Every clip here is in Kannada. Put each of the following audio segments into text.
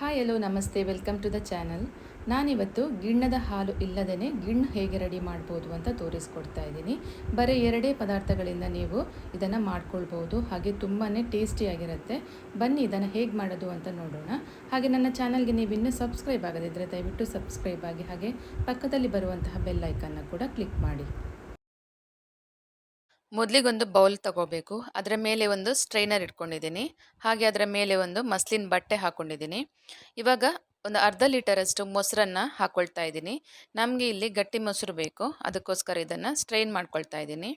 ಹಾಯ್ ಎಲ್ಲೋ ನಮಸ್ತೆ ವೆಲ್ಕಮ್ ಟು ದ ಚಾನಲ್ ನಾನಿವತ್ತು ಗಿಣ್ಣದ ಹಾಲು ಇಲ್ಲದೇ ಗಿಣ್ಣು ಹೇಗೆ ರೆಡಿ ಮಾಡ್ಬೋದು ಅಂತ ತೋರಿಸ್ಕೊಡ್ತಾ ಇದ್ದೀನಿ. ಬರೀ ಎರಡೇ ಪದಾರ್ಥಗಳಿಂದ ನೀವು ಇದನ್ನು ಮಾಡ್ಕೊಳ್ಬೋದು. ಹಾಗೆ ತುಂಬಾ ಟೇಸ್ಟಿಯಾಗಿರುತ್ತೆ ಬನ್ನಿ ಇದನ್ನು ಹೇಗೆ ಮಾಡೋದು ಅಂತ ನೋಡೋಣ. ಹಾಗೆ ನನ್ನ ಚಾನಲ್ಗೆ ನೀವು ಇನ್ನೂ ಸಬ್ಸ್ಕ್ರೈಬ್ ಆಗದಿದ್ದರೆ ದಯವಿಟ್ಟು ಸಬ್ಸ್ಕ್ರೈಬ್ ಆಗಿ ಹಾಗೆ ಪಕ್ಕದಲ್ಲಿ ಬರುವಂತಹ ಬೆಲ್ಲೈಕನ್ನು ಕೂಡ ಕ್ಲಿಕ್ ಮಾಡಿ. ಮೊದಲಿಗೊಂದು ಬೌಲ್ ತಗೋಬೇಕು. ಅದರ ಮೇಲೆ ಒಂದು ಸ್ಟ್ರೈನರ್ ಇಟ್ಕೊಂಡಿದ್ದೀನಿ. ಹಾಗೆ ಅದರ ಮೇಲೆ ಒಂದು ಮಸ್ಲಿನ್ ಬಟ್ಟೆ ಹಾಕ್ಕೊಂಡಿದ್ದೀನಿ ಇವಾಗ ಒಂದು ಅರ್ಧ ಲೀಟರಷ್ಟು ಮೊಸರನ್ನು ಹಾಕ್ಕೊಳ್ತಾ ಇದ್ದೀನಿ. ನಮಗೆ ಇಲ್ಲಿ ಗಟ್ಟಿ ಮೊಸರು ಬೇಕು. ಅದಕ್ಕೋಸ್ಕರ ಇದನ್ನು ಸ್ಟ್ರೈನ್ ಮಾಡ್ಕೊಳ್ತಾ ಇದ್ದೀನಿ.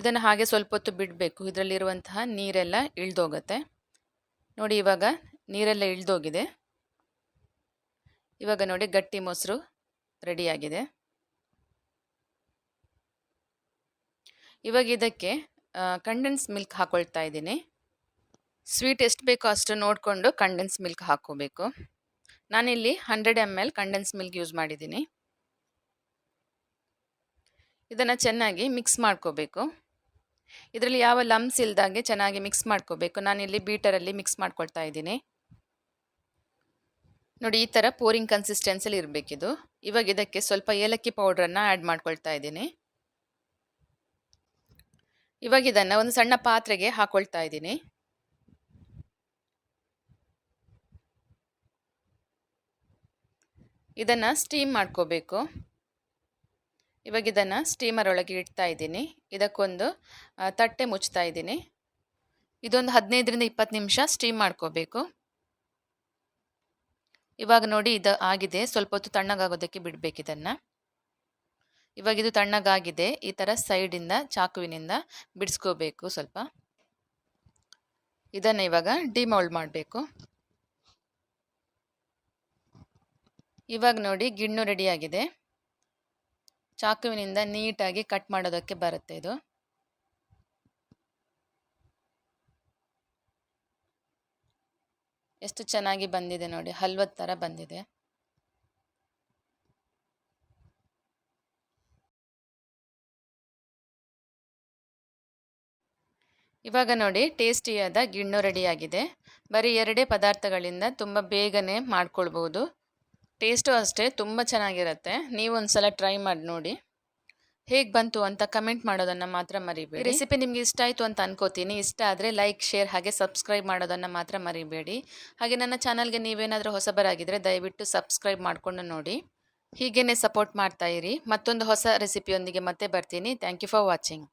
ಇದನ್ನು ಹಾಗೆ ಸ್ವಲ್ಪ ಹೊತ್ತು ಬಿಡಬೇಕು. ಇದರಲ್ಲಿರುವಂತಹ ನೀರೆಲ್ಲ ಇಳ್ದೋಗತ್ತೆ. ನೋಡಿ ಇವಾಗ ನೀರೆಲ್ಲ ಇಳ್ದೋಗಿದೆ. ಇವಾಗ ನೋಡಿ ಗಟ್ಟಿ ಮೊಸರು ರೆಡಿಯಾಗಿದೆ ಇವಾಗ ಇದಕ್ಕೆ ಕಂಡೆನ್ಸ್ ಮಿಲ್ಕ್ ಹಾಕೊಳ್ತಾ ಇದ್ದೀನಿ. ಸ್ವೀಟ್ ಎಷ್ಟು ಬೇಕೋ ಅಷ್ಟು ನೋಡಿಕೊಂಡು ಕಂಡೆನ್ಸ್ ಮಿಲ್ಕ್ ಹಾಕ್ಕೋಬೇಕು. ನಾನಿಲ್ಲಿ hundred M L condensed milk use ಮಾಡಿದ್ದೀನಿ. ಇದನ್ನು ಚೆನ್ನಾಗಿ ಮಿಕ್ಸ್ ಮಾಡ್ಕೋಬೇಕು. ಇದರಲ್ಲಿ ಯಾವ ಲಮ್ಸ್ ಇಲ್ದಾಗೆ ಚೆನ್ನಾಗಿ ಮಿಕ್ಸ್ ಮಾಡ್ಕೋಬೇಕು. ನಾನಿಲ್ಲಿ ಬೀಟರಲ್ಲಿ ಮಿಕ್ಸ್ ಮಾಡ್ಕೊಳ್ತಾ ಇದ್ದೀನಿ. ನೋಡಿ, ಈ ಥರ ಪೋರಿಂಗ್ ಕನ್ಸಿಸ್ಟೆನ್ಸಲ್ಲಿ ಇರಬೇಕಿದು. ಇವಾಗ ಇದಕ್ಕೆ ಸ್ವಲ್ಪ ಏಲಕ್ಕಿ ಪೌಡ್ರನ್ನು ಆ್ಯಡ್ ಮಾಡ್ಕೊಳ್ತಾ ಇದ್ದೀನಿ. ಇವಾಗ ಇದನ್ನು ಒಂದು ಸಣ್ಣ ಪಾತ್ರೆಗೆ ಹಾಕೊಳ್ತಾ ಇದ್ದೀನಿ. ಇದನ್ನು ಸ್ಟೀಮ್ ಮಾಡ್ಕೋಬೇಕು. ಇವಾಗ ಇದನ್ನು ಸ್ಟೀಮರ್ ಒಳಗೆ ಇಡ್ತಾ ಇದ್ದೀನಿ. ಇದಕ್ಕೊಂದು ತಟ್ಟೆ ಮುಚ್ತಾ ಇದ್ದೀನಿ. ಇದೊಂದು ಹದಿನೈದರಿಂದ ಇಪ್ಪತ್ತು ನಿಮಿಷ ಸ್ಟೀಮ್ ಮಾಡ್ಕೋಬೇಕು. ಇವಾಗ ನೋಡಿ ಇದು ಆಗಿದೆ. ಸ್ವಲ್ಪ ಹೊತ್ತು ತಣ್ಣಗಾಗೋದಕ್ಕೆ ಬಿಡಬೇಕು ಇದನ್ನು. ಇವಾಗ ಇದು ತಣ್ಣಗಾಗಿದೆ. ಈ ಥರ ಸೈಡಿಂದ ಚಾಕುವಿನಿಂದ ಬಿಡಿಸ್ಕೋಬೇಕು ಸ್ವಲ್ಪ. ಇದನ್ನು ಇವಾಗ ಡಿಮೌಲ್ಡ್ ಮಾಡಬೇಕು. ಇವಾಗ ನೋಡಿ ಗಿಣ್ಣು ರೆಡಿಯಾಗಿದೆ ಚಾಕುವಿನಿಂದ ನೀಟಾಗಿ ಕಟ್ ಮಾಡೋದಕ್ಕೆ ಬರುತ್ತೆ ಇದು. ಎಷ್ಟು ಚೆನ್ನಾಗಿ ಬಂದಿದೆ ನೋಡಿ, ಹಲ್ವದ ಥರ ಬಂದಿದೆ. ಇವಾಗ ನೋಡಿ ಟೇಸ್ಟಿಯಾದ ಗಿಣ್ಣು ರೆಡಿಯಾಗಿದೆ. ಬರೀ ಎರಡೇ ಪದಾರ್ಥಗಳಿಂದ ತುಂಬ ಬೇಗನೆ ಮಾಡ್ಕೊಳ್ಬೋದು. ಟೇಸ್ಟು ಅಷ್ಟೇ, ತುಂಬ ಚೆನ್ನಾಗಿರುತ್ತೆ. ನೀವು ಒಂದು ಸಲ ಟ್ರೈ ಮಾಡಿ ನೋಡಿ. ಹೇಗೆ ಬಂತು ಅಂತ ಕಮೆಂಟ್ ಮಾಡೋದನ್ನು ಮಾತ್ರ ಮರಿಬೇಡಿ. ರೆಸಿಪಿ ನಿಮಗೆ ಇಷ್ಟ ಆಯಿತು ಅಂತ ಅನ್ಕೋತೀನಿ. ಇಷ್ಟ ಆದರೆ ಲೈಕ್, ಶೇರ್ ಹಾಗೆ ಸಬ್ಸ್ಕ್ರೈಬ್ ಮಾಡೋದನ್ನು ಮಾತ್ರ ಮರಿಬೇಡಿ. ಹಾಗೆ ನನ್ನ ಚಾನಲ್ಗೆ ನೀವೇನಾದರೂ ಹೊಸಬರಾಗಿದ್ದರೆ ದಯವಿಟ್ಟು ಸಬ್ಸ್ಕ್ರೈಬ್ ಮಾಡಿಕೊಂಡು ನೋಡಿ. ಹೀಗೇ ಸಪೋರ್ಟ್ ಮಾಡ್ತಾಯಿರಿ ಮತ್ತೊಂದು ಹೊಸ ರೆಸಿಪಿಯೊಂದಿಗೆ ಮತ್ತೆ ಬರ್ತೀನಿ. Thank you for watching.